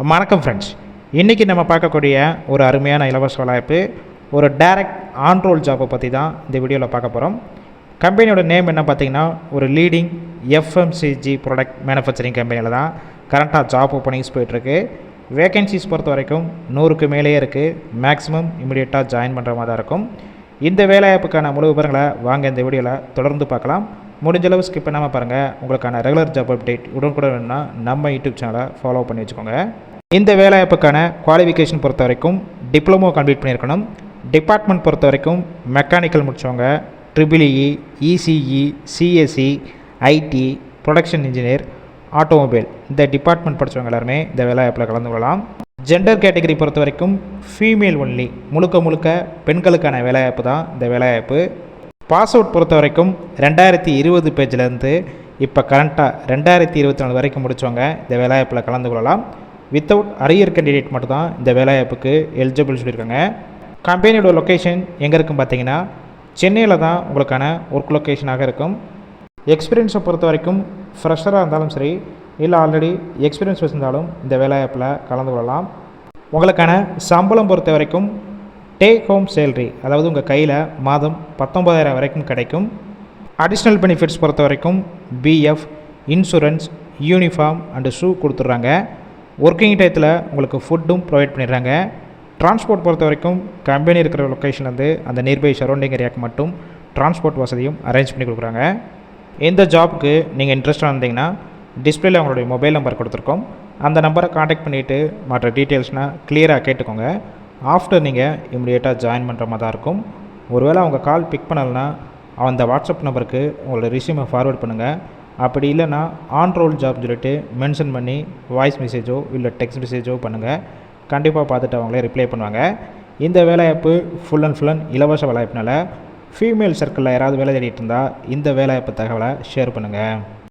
வணக்கம் ஃப்ரெண்ட்ஸ் இன்றைக்கி நம்ம பார்க்கக்கூடிய ஒரு அருமையான இலவச வாய்ப்பு ஒரு டைரக்ட் ஆன்ரோல் ஜாப்பை பற்றி தான் இந்த வீடியோவில் பார்க்க போகிறோம் கம்பெனியோட நேம் என்ன பார்த்தீங்கன்னா ஒரு லீடிங் எஃப்எம்சிஜி ப்ராடக்ட் மேனுஃபேக்சரிங் கம்பெனியில் தான் கரண்ட்டாக ஜாப் ஓப்பனிங்ஸ் போயிட்டுருக்கு. வேகன்சிஸ் பொறுத்த வரைக்கும் நூறுக்கு மேலேயே இருக்குது மேக்ஸிமம் இமீடியட்டாக ஜாயின் பண்ணுற மாதிரி தான் இருக்கும். இந்த வேலைவாய்ப்புக்கான முழு விவரங்களை வாங்க இந்த வீடியோவில் தொடர்ந்து பார்க்கலாம். முடிஞ்சளவு ஸ்கிப் பண்ணாமல் பாருங்கள் உங்களுக்கான ரெகுலர் ஜாப் அப்டேட் உடனுக்குடன் வேணும்னா நம்ம யூடியூப் சேனலை ஃபாலோ பண்ணி வச்சுக்கோங்க. இந்த வேலைவாய்ப்புக்கான குவாலிஃபிகேஷன் பொறுத்த வரைக்கும் டிப்ளமோ கம்ப்ளீட் பண்ணியிருக்கணும். டிபார்ட்மெண்ட் பொறுத்த வரைக்கும் மெக்கானிக்கல் முடித்தவங்க triple E ECE CSC IT production engineer automobile இந்த டிபார்ட்மெண்ட் படித்தவங்க எல்லாருமே இந்த வேலைவாய்ப்பில் கலந்து கொள்ளலாம். ஜெண்டர் கேட்டகரி பொறுத்த வரைக்கும் ஃபீமேல் ஒன்லி முழுக்க முழுக்க பெண்களுக்கான வேலைவாய்ப்பு தான் இந்த வேலைவாய்ப்பு பாஸ் அவுட் பொறுத்த வரைக்கும் ரெண்டாயிரத்தி இருபது பேஜ்லேருந்து இப்போ கரண்ட்டாக ரெண்டாயிரத்தி இருபத்தி நாலு வரைக்கும் முடித்தவங்க இந்த வேலைவாய்ப்பில் கலந்து கொள்ளலாம். வித்தவுட் அரியர் கேண்டிடேட் மட்டும்தான் இந்த வேலைவாய்ப்புக்கு எலிஜிபிள் சொல்லியிருக்காங்க. கம்பெனியோட லொக்கேஷன் எங்கே இருக்குன்னு பார்த்தீங்கன்னா சென்னையில் தான் உங்களுக்கான ஒர்க் லொக்கேஷனாக இருக்கும். எக்ஸ்பீரியன்ஸை பொறுத்த வரைக்கும் ஃப்ரெஷராக இருந்தாலும் சரி இல்லை ஆல்ரெடி எக்ஸ்பீரியன்ஸ் வச்சுருந்தாலும் இந்த வேலைவாய்ப்பில் கலந்து கொள்ளலாம். உங்களுக்கான சம்பளம் பொறுத்த வரைக்கும் டேக் ஹோம் சேல்ரி அதாவது உங்கள் கையில் மாதம் பத்தொம்பதாயிரம் வரைக்கும் கிடைக்கும். அடிஷ்னல் பெனிஃபிட்ஸ் பொறுத்த வரைக்கும் PF insurance uniform and shoe கொடுத்துட்றாங்க. ஒர்க்கிங் டயத்தில் உங்களுக்கு ஃபுட்டும் ப்ரொவைட் பண்ணிடுறாங்க. டிரான்ஸ்போர்ட் பொறுத்த வரைக்கும் கம்பெனி இருக்கிற லொக்கேஷன்லேருந்து அந்த நியர்பை சரௌண்டிங் ஏரியாவுக்கு மட்டும் டிரான்ஸ்போர்ட் வசதியும் அரேஞ்ச் பண்ணி கொடுக்குறாங்க. இந்த ஜாப்க்கு நீங்கள் இன்ட்ரெஸ்டாக இருந்தீங்கன்னா டிஸ்பிளேல உங்களுடைய மொபைல் நம்பர் கொடுத்துருக்கோம். அந்த நம்பரை காண்டாக்ட் பண்ணிவிட்டு மற்ற டீட்டெயில்ஸ்னால் க்ளியராக கேட்டுக்கோங்க. ஆஃப்டர் நீங்கள் இமிடியேட்டாக ஜாயின் பண்ணுற மாதிரி தான் இருக்கும். ஒருவேளை அவங்க கால் பிக் பண்ணலைன்னா அந்த வாட்ஸ்அப் நம்பருக்கு உங்களோட ரிசியூமை ஃபார்வர்ட் பண்ணுங்கள் அப்படி இல்லைன்னா ஆன் ரோல் ஜாப் சொல்லிட்டு மென்ஷன் பண்ணி வாய்ஸ் மெசேஜோ இல்லை டெக்ஸ்ட் மெசேஜோ பண்ணுங்கள் கண்டிப்பாக பார்த்துட்டு அவங்களே ரிப்ளை பண்ணுவாங்க. இந்த வேலைவாய்ப்பு ஃபுல் அண்ட் ஃபுல் அண்ட் இலவச வேலைவாய்ப்புனால ஃபீமேல் சர்க்கிளில் யாராவது வேலை தேடிட்டு இருந்தால் இந்த வேலைவாய்ப்பு தகவலை ஷேர் பண்ணுங்கள்